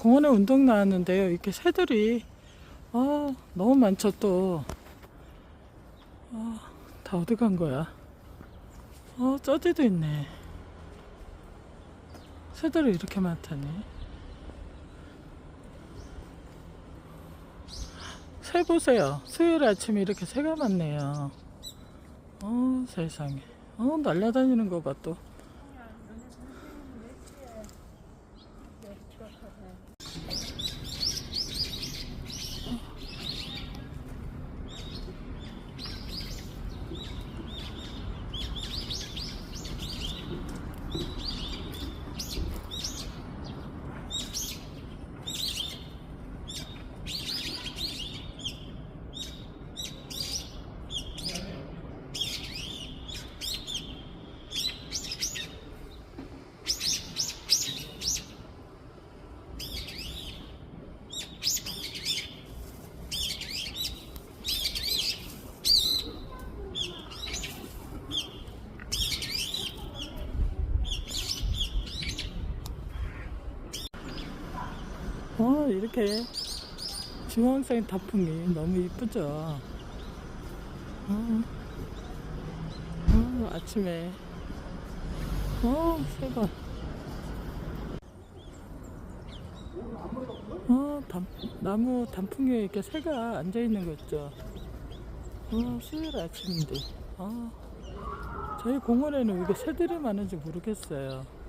공원에 운동 나왔는데요. 이렇게 새들이 아 너무 많죠 또. 아, 다 어디 간 거야? 어, 저디도 있네. 새들이 이렇게 많다니. 새 보세요. 수요일 아침에 이렇게 새가 많네요. 어, 세상에. 어, 날아다니는 거 봐, 또. 어, 이렇게 주황색 단풍이 너무 이쁘죠. 어, 어, 아침에 어, 새가 어, 단, 나무 단풍 위에 이렇게 새가 앉아 있는 거 있죠. 어, 수요일 아침인데. 어, 저희 공원에는 왜 이렇게 새들이 많은지 모르겠어요.